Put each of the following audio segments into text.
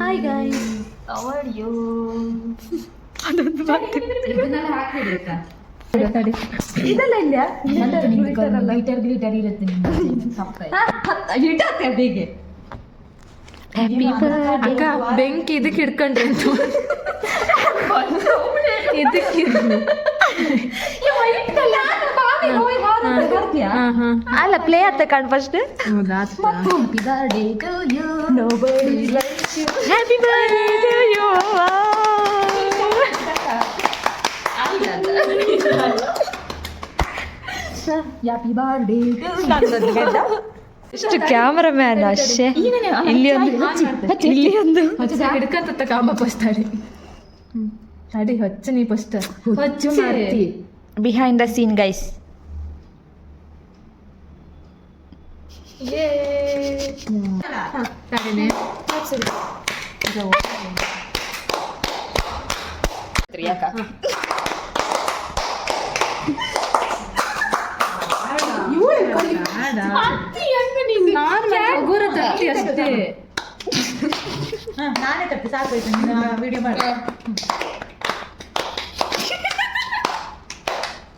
Hi guys hour you ಇದೆಲ್ಲ ಇಲ್ಲ glitter glitter ಇರುತ್ತೆ ಇಡತ್ತೆ ಬೇಗ ಹ್ಯಾಪಿ ಅಕ್ಕ ಬೆಂಕಿ ಇದಕ್ಕೆ ಹಿಡ್ಕೊಂಡ್ರೆ ಅಂತ ಇದಕ್ಕೆ ಅಲ್ಲ ಪ್ಲೇ ಆತ ಕಾಣ್ ಫಸ್ಟ್ ಹ್ಯಾಪಿ ಬರ್ಡೇ ಯು ಇಷ್ಟು ಕ್ಯಾಮರಾ ಮ್ಯಾನ್ ಅಷ್ಟೇ ಇಲ್ಲಿ ಒಂದು ಇಲ್ಲಿ ಒಂದು ಹಿಡ್ಕಂತ ಕಾಂಬ ಫಸ್ಟ್ ಅಡಿ ಅಡಿ ಹೊಚ್ಚ ನೀ ಫಸ್ಟ್ ಹೊಚ್ಚು ಮಾಡ್ತಿ ಬಿಹೈಂಡ್ ದ ಸೀನ್ ಗೈಸ್ ತಡಿನೆ ಉಗುರ ತಟ್ಟಿ ಅಷ್ಟೇ. ನಾನೇ ತಪ್ಪಿ ಸಾಕಾಯ್ತು ವಿಡಿಯೋ ಮಾಡಿ.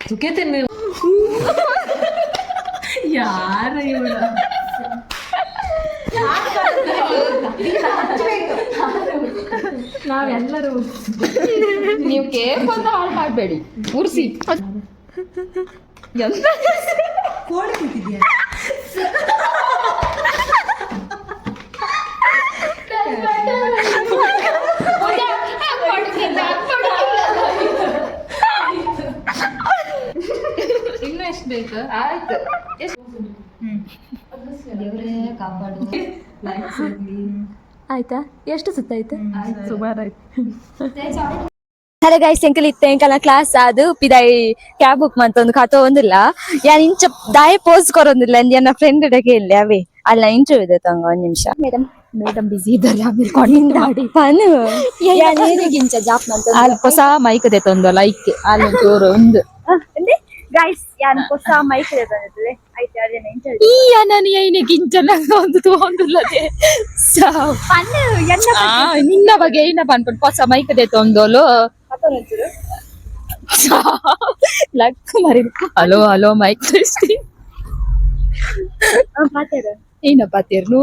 ಸುಖೇತೆ ನೀವು. ಯಾರ ಇವಳ? ನಾವೆಲ್ಲರೂ. ನೀವು ಕೇಕ್ ಒಂದು ಹಾಳು ಮಾಡಬೇಡಿ ಉರ್ಸಿ ಎಂತ? ಇನ್ನು ಎಷ್ಟು ಬೇಕು ಆಯ್ತು ಆಯ್ತಾ? ಎಷ್ಟು ಸುತ್ತಾಯ್ತು? ಸುಮಾರು ಆಯ್ತು ಹಲೋ ಗೈಸ್ ಎಂಕಲ್ ಇತ್ತೆ ಎಂಕಲ್ನ ಕ್ಲಾಸ್ ಅದು ಪಿದಾಯಿ ಕ್ಯಾಬ್ ಬುಕ್ ಮಂತ ಒಂದು ಖಾತ ಒಂದಿಲ್ಲ. ಯಾನ್ ಇಂಚ ದಾಯ ಪೋಸ್ ಕೊರೊಂದಿಲ್ಲ ನನ್ನ ಫ್ರೆಂಡ್ ಕೇಳಿ ಅವೇ. ಅಲ್ಲ ಇಂಟರ್ವ್ಯೂ ಇದೆ ತಂಗ ಒಂದ್ ನಿಮಿಷ. ಮೇಡಮ್ ಮೇಡಮ್ ಬಿಸಿ ಇದ್ದಾರೆ ಆಮೇಲೆ ಕೊಂಡಿಂದಾಡಿ ಪನ್ ಗಿಂಚ ಜಾಪ್ ಮಂತ ಅಲ್ಲಿ ಹೊಸ ಮೈಕ್ ಇದೆ ತಂದು ಲೈಕ್ ಅಲ್ಲಿ ಜೋರು ಒಂದು? ಗೈಸ್ ಯಾನ್ ಹೊಸ ಮೈಕ್ ಬಂದಿರ್ತದೆ ಆಯ್ತು ಅದೇನ ಇಂಟರ್ವ್ಯೂ ಈ ಅನನಿ ಐನೆ ಗಿಂಚನ ಒಂದು ತಗೊಂಡುಲ್ಲದೆ ಪನ್ನೆ ಎನ್ನ ಆ ನಿನ್ನ ಬಗ್ಗೆ ಏನಪ್ಪ ಅನ್ಕೊಂಡು ಹೊಸ ಮೈಕ್ ಇದೆ ತಂದೋಲು ಲಕ್ ಮರಿ ಹಲೋ ಹಲೋ ಮೈಕ್ ಪಾತೇರ ಏನಪ್ಪ ತೀರ್ನು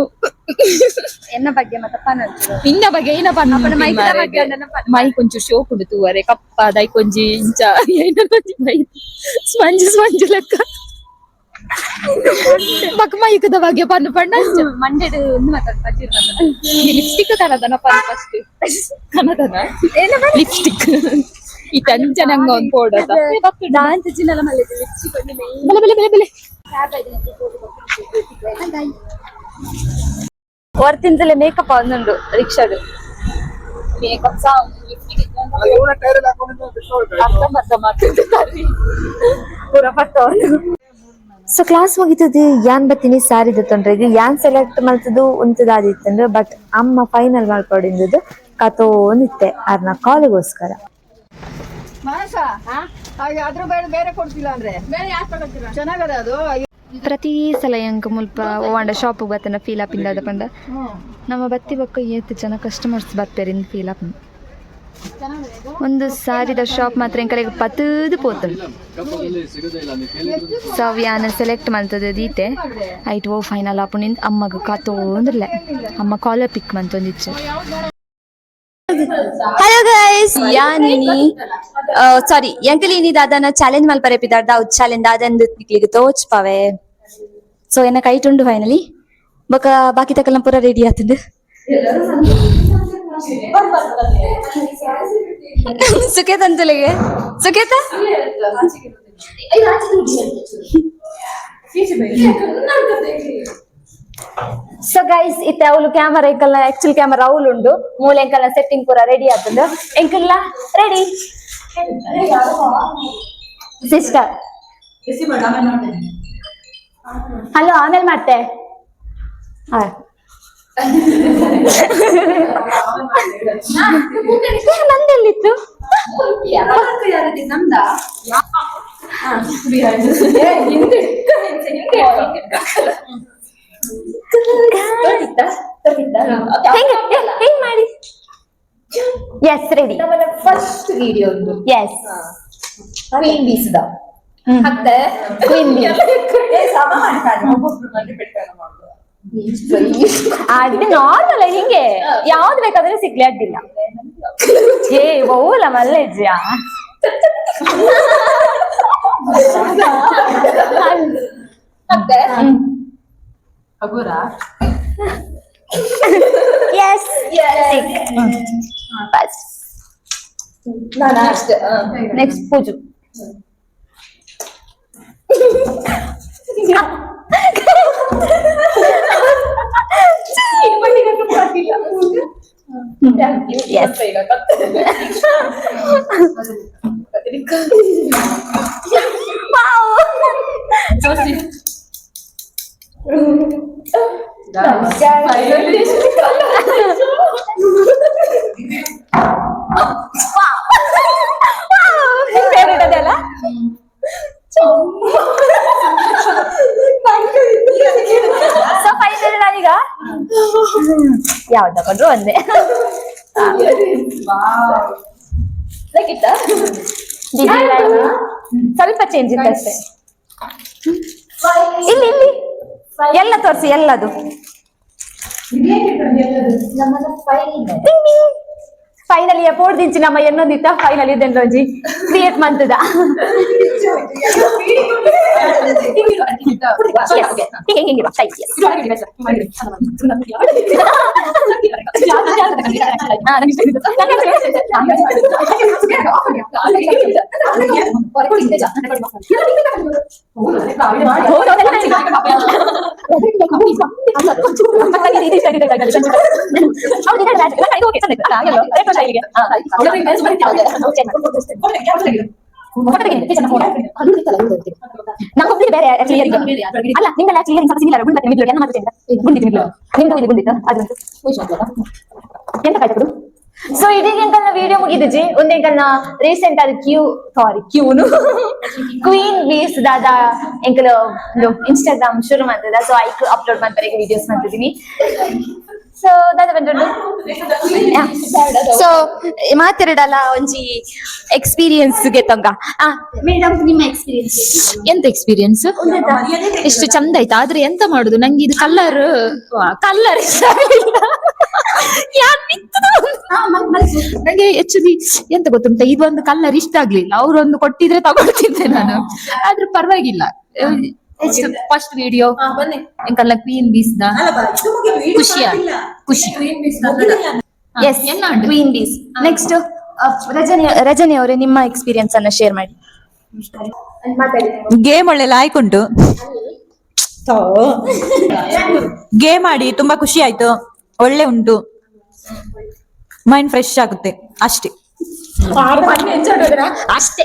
ಎನ್ನ ಬಗ್ಗೆ ಮತ್ತ ಪನ್ ಅಂತೀರ ನಿನ್ನ ಬಗ್ಗೆ ಏನಪ್ಪ ಮೈಕ್ ಒಂಚೂರು ಶೋಕ್ ಉಂಡು ತೂವರೆ ಕಪ್ಪ ದೈ ಕೊಂಜಿ ಇಂಚ ಏನ ಮೈ ಸ್ಪಂಜ್ ಸ್ಪಂಜ್ ಲೆಕ್ಕ. ಬಕ್ ಮೈಕದ ಬಗ್ಗೆ ಪನ್ನು ಪಣ್ಣ ಮಂಡ್ಯದ ಒಂದು ಮಾತಾಡ್ ಪಜಿರ್ ಲಿಪ್ಸ್ಟಿಕ್ ಕನದನ ಪನ್ ಫಸ್ಟ್ ಕನದನ ಲಿಪ್ಸ್ಟಿಕ್ ಈ ಟಂಚನಂಗ ಒಂದು ಪೋಡದ ಲಿಪ್ಸ್ಟಿಕ್ ಮೈ ಬೆಲೆ ಬೆಲೆ ಬೆಲೆ ಬೆಲೆ. ಹೊರತಿಂದಲೇ ಮೇಕಪ್ ಒಂದುಂಡು ರಿಕ್ಷಾದು. ಮೇಕಪ್ ಸಹ ಅರ್ಧಂಬರ್ಧ ಮಾಡ್ತಿದ್ದಾರೆ. ಪೂರ ಪಟ್ಟ ಸೊ ಕ್ಲಾಸ್ ಮುಗಿತದೆ ಯಾನ್ ಬತ್ತೀನಿ ಸಾರಿದ ಇದು. ಯಾನ್ ಸೆಲೆಕ್ಟ್ ಮಲ್ತದು ಉಂತದಾದಿತ್ತಂದ್ರೆ ಬಟ್ ಅಮ್ಮ ಫೈನಲ್ ಮಾಡ್ಕೊಂಡಿದ್ದು ಕತೋ ನಿತ್ತೆ ಅರ್ನ ಕಾಲಿಗೋಸ್ಕರ ಪ್ರತಿ ಸಲ ಎಂಕ್ ಮುಲ್ಪ ಓಂಡ ಶಾಪ್ ಬತ್ತನ ಫೀಲ್ ಅಪ್ ಇಂದ ಪಂಡ ನಮ್ಮ ಬತ್ತಿ ಬಕ್ಕ ಏತ್ ಜನ ಕಸ್ಟಮರ್ಸ್ ಬರ್ತಾರೆ ಫೀಲ್ ಅಪ್ ಒಂದು ಸಾರಿದ ಶಾಪ್ ಮಾತ್ರ ಎಂಕಲೆಗ್ ಪತ್ತದು ಪೋತಳು ಸವ್ಯಾನ ಯಾನ್ ಸೆಲೆಕ್ಟ್ ಮಾಡ್ತದೆ ದೀತೆ ಐಟ್ ಓ ಫೈನಲ್ ಆಪುನಿಂದ ಅಮ್ಮಗ ಕಾತೋಂದ್ರಲೆ ಅಮ್ಮ ಕಾಲರ್ ಪಿಕ್ ಮಂತೊಂದಿಚ್ಚು. ಹಲೋ ಗೈಸ್ ಯಾನಿನಿ ಸಾರಿ ಎಂಕಲಿನಿ ದಾದನ ಚಾಲೆಂಜ್ ಮಲ್ಪರೆ ಪಿದಾರ್ದ ಅವ್ ಚಾಲೆಂಜ್ ಅದನ್ನ ನಿಕ್ಲಿಗೆ ತೋಚ್ ಪವೆ ಸೊ ಏನ ಕೈಟ್ ಉಂಡು ಫೈನಲಿ ಬೊಕ ಬಾಕಿ ತಕಲ್ನ ಪೂರ ರೆಡಿ ಆತಂದು ಸುಖೇತ ಅಂತಲಿಗೆ ಸುಖೇತ ಸೊ ಗೈಸ್ ಇತ್ತೆ ಅವಳು ಕ್ಯಾಮರಾ ಎಂಕಲ್ನ ಆಕ್ಚುಲ್ ಕ್ಯಾಮರಾ ಅವಳು ಉಂಡು. ಮೂಲ ಎಂಕಲ್ನ ಸೆಟ್ಟಿಂಗ್ ಪೂರ ರೆಡಿ ಆತುಂಡು. ಎಂಕಲ್ಲ ರೆಡಿ ಸಿಸ್ಟರ್ ಹಲೋ ಆಮೇಲೆ ಮಾಡ್ತೆ. ನಂದೆಲ್ಲಿತ್ತು? ಹೆಂಗೆ ಹೆಂಗ್? ಮಾಡಿ? Yes ready first video yes queen ಬೀಸ್ದ ಮತ್ತೆ? ಕ್ವೀನ್ ನಾರ್ಮಲ್ ಹಿಂಗೆ ಯಾವ್ದು ಬೇಕಾದ್ರೆ ಸಿಗ್ಲಿ ಅಡ್ಡಿಲ್ಲ. ಏ ಬಹುಲ ಮಲ್ಲೆಜ್ಜ ಮತ್ತೆ? ಹಗುರ ಎಸ್ ಫಸ್ಟ್ ನೆಕ್ಸ್ಟ್ ನೆಕ್ಸ್ಟ್ ಪೂಜು Yes. ಫೇವ್ರೇಟ್ ಅದೆಲ್ಲ ಸೊ ಫೈನಲ್ ನಾನೀಗ ಯಾವ್ದು ತಗೊಂಡ್ರು ಒಂದೇ ಸ್ವಲ್ಪ ಚೇಂಜ್ ಇತ್ತು ಅಷ್ಟೇ ಇಲ್ಲಿ ಇಲ್ಲಿ. ಎಲ್ಲ ತೋರಿಸಿ ಎಲ್ಲದು. ಫೈನಲಿ ಎಫೋರ್ಡ್ ದಿಂಚಿ ನಮ್ಮ ಎನ್ನೊಂದಿತ್ತ ಫೈನಲ್ ಇದೆಲ್ಲೊಂಜಿ ಕ್ರಿಯೇಟ್ ಮಂತದ ಬೇರೆ actually ಅಲ್ಲ ಇಯರಿಂಗ್ ಸ್ವಲ್ಪ ಸಿಗಿಲ್ಲ ಗುಂಡಿ ಮಿಡ್ಲು ಎಲ್ಲ ಮಾತ್ರ ಗುಂಡಿತ್ತು ಮಿಡ್ಲು ನಿಮ್ದು ಇದು ಗುಂಡಿತ್ತು ಅದಂತ ಎಂತ ಕಾಯ್ತದು ಸೊ ಇದೀಗ ವಿಡಿಯೋ ಮುಗಿದಿಜಿ ಒಂದ್ ಎಂಕಲ್ನ ರೀಸೆಂಟ್ ಕ್ಯೂ ಸಾರಿ ಕ್ಯೂನು ಕ್ವೀನ್ ಬೀಸ್ ದಾದ ಎಂಕಲ್ ಇನ್ಸ್ಟಾಗ್ರಾಮ್ ಶುರು ಮಾಡ್ತದ. ಸೊ ಐಕ್ ಅಪ್ಲೋಡ್ ಮಾಡ್ತಾರೆ ವಿಡಿಯೋಸ್ ಮಾಡ್ತಿದೀನಿ ಸೊ ದಾದ ಬಂದು ಸೊ ಮಾತಾಡಲ್ಲ ಒಂಜಿ ಎಕ್ಸ್ಪೀರಿಯನ್ಸ್ ಗೆತ್ತಂಗ ಆ ಮೇಡಮ್ ನಿಮ್ಮ ಎಕ್ಸ್ಪೀರಿಯನ್ಸ್ ಎಂತ ಎಕ್ಸ್ಪೀರಿಯನ್ಸ್ ಎಷ್ಟು ಚಂದ ಆಯ್ತು. ಆದ್ರೆ ಎಂತ ಮಾಡುದು? ನಂಗೆ ಇದು ಕಲರ್ ಕಲರ್ ಇಷ್ಟ ಆಗ್ಲಿಲ್ಲ? ನಂಗೆ ಆಕ್ಚುಲಿ ಎಂತ ಗೊತ್ತುಂಟ? ಇದೊಂದು ಕಲರ್ ಇಷ್ಟ ಆಗ್ಲಿಲ್ಲ. ಅವ್ರೊಂದು ಕೊಟ್ಟಿದ್ರೆ ತಗೊಳ್ತಿದ್ದೆ ನಾನು. ಆದ್ರೂ ಪರವಾಗಿಲ್ಲ. ಫಸ್ಟ್ ವಿಡಿಯೋ ಎಂಕಲ್ಲ ಕ್ವೀನ್ ಬೀಸ್ ಖುಷಿ ಖುಷಿಯ? ಖುಷಿ yes queen bees next Rajani Rajani ಅವರೇ ನಿಮ್ಮ ಎಕ್ಸ್ಪೀರಿಯನ್ಸ್ ಅನ್ನ ಶೇರ್ ಮಾಡಿ. ಗೇಮ್ ಒಳ್ಳೆ ಲಾಯ್ಕ್ ಉಂಟು. ಗೇಮ್ ಆಡಿ ತುಂಬಾ ಖುಷಿ ಆಯ್ತು. ಒಳ್ಳೆ ಉಂಟು. ಮೈಂಡ್ ಫ್ರೆಶ್ ಆಗುತ್ತೆ. ಅಷ್ಟೇ. ಅಷ್ಟೇ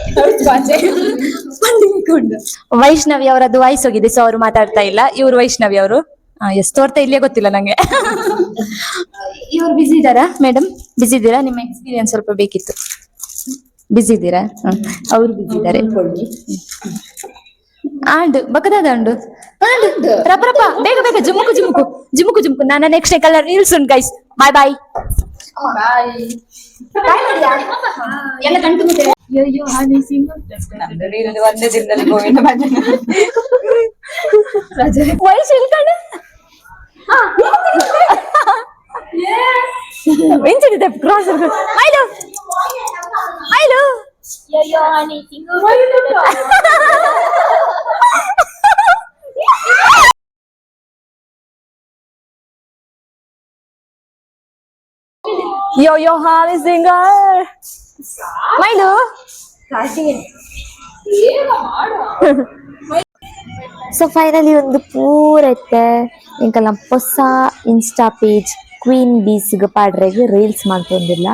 ವೈಷ್ಣವಿ ಅವರದ್ದು ವಾಯ್ಸ್ ಹೋಗಿದೆ ಸೊ ಅವರು ಮಾತಾಡ್ತಾ ಇಲ್ಲ. ಇವ್ರು ವೈಷ್ಣವಿ ಅವರು. ಎಷ್ಟು ತೋರ್ತಾ ಇಲ್ಲೇ ಗೊತ್ತಿಲ್ಲ ನಂಗೆ. ಇವ್ರು ಬಿಸಿ ಇದ್ದಾರಾ ಮೇಡಮ್ ಬಿಸಿ ಇದ್ದೀರಾ? ನಿಮ್ಮ ಎಕ್ಸ್ಪೀರಿಯನ್ಸ್ ಸ್ವಲ್ಪ ಬೇಕಿತ್ತು. ಬಿಸಿ ಇದ್ದೀರಾ? ಅವ್ರು ಬಿಸಿ ಇದ್ದಾರೆ. ಆಂಡು, ಬಕದಾದ ಉಂಡು ರಪ ರಪ, ಬೇಗ ಬೇಗ, ಜುಮುಕು ಜುಮುಕು ಜುಮುಕು. ಜುಮುಕು ನಾನು ನೆಕ್ಸ್ಟ್ ಕಲರ್ ರೀಲ್ಸ್ ಉಂಟು ಗೈಸ್ ಬಾಯ್ ಬಾಯ್ ಎಲ್ಲ ಗಂಟು ಮುಟ್ಟೆ ಅಯ್ಯೋ ಹಾನಿ ಸಿಂಗು ಒಂದೇ ದಿನದಲ್ಲಿ ಗೋವಿಂದ ವಯಸ್ಸು ಇಳ್ಕಂಡು ಎಂಚಿದೆ ಕ್ರಾಸ್ ಐಲು ಐಲು ಯೋ ಯೋ ಹಾಲಿ ಸಿಂಗರ್ ಮೈಲು ಸೊ ಫೈನಲಿ ಒಂದು ಪೂರೈತೆ ಇಂಕಲ್ಲ ಹೊಸ ಇನ್ಸ್ಟಾ ಪೇಜ್ ಕ್ವೀನ್ ಬೀಸ್ಗೆ ಪಾಡ್ರೆಗೆ ರೀಲ್ಸ್ ಮಾಡ್ತೊಂದಿಲ್ಲ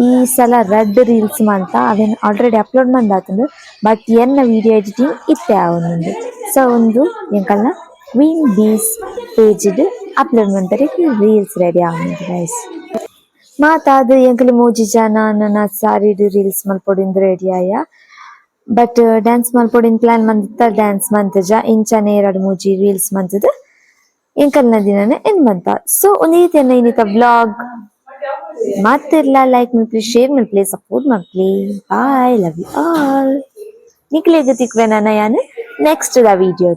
ಈ ಸಲ ರೆಡ್ ರೀಲ್ಸ್ ಮಾಡ್ತ ಅವೇನು ಆಲ್ರೆಡಿ ಅಪ್ಲೋಡ್ ಮಂದಾತಂದು ಬಟ್ ಎನ್ನ ವಿಡಿಯೋ ಎಡಿಟಿಂಗ್ ಇತ್ತೆ ಆ ಒಂದೊಂದು ಸೊ ಒಂದು ಎಂಕಲ್ನ ಕ್ವೀನ್ ಬೀಸ್ ಪೇಜ್ಡ್ ಅಪ್ಲೋಡ್ ಮಾಡ್ತಾರೆ ರೀಲ್ಸ್ ರೆಡಿ ಆಗುದು ಗೈಸ್ ಮಾತಾದ್ ಎಂಕಲ್ ಮೂಜಿ ಜನ, ನನ್ನ ಸಾರಿಡ್ ರೀಲ್ಸ್ ಮಲ್ಪೊಡಿಂದ್ ರೆಡಿ ಆಯ. ಬಟ್ ಡ್ಯಾನ್ಸ್ ಮಲ್ಪೊಡಿನ್ ಪ್ಲಾನ್ ಮಂತ ಡ್ಯಾನ್ಸ್ ಮಂತಜ, ಇಂಚನೆ ಎರಡು ಮೂಜಿ ರೀಲ್ಸ್ ಮಂತದ. ಎಂಕಲ್ನ ದಿನನೆ ಎನ್ ಮಂತ. ಸೊ ಒಂದೀತೆನ ಇನ್ನಿತ ಬ್ಲಾಗ್ ಮಾತಿರ್ಲ ಲೈಕ್ ಮಲ್ಪ್ಲಿ ಶೇರ್ ಮಲ್ಪ್ಲಿ ಸಪೋರ್ಟ್ ಮಲ್ಪ್ಲಿ ಬಾಯ್ ಲವ್ ಯು ಆಲ್ ನಿಕ್ಲೆಗ್ ತಿಕ್ವೆನ ಯಾನ್ ನೆಕ್ಸ್ಟ್ ದ ವಿಡಿಯೋ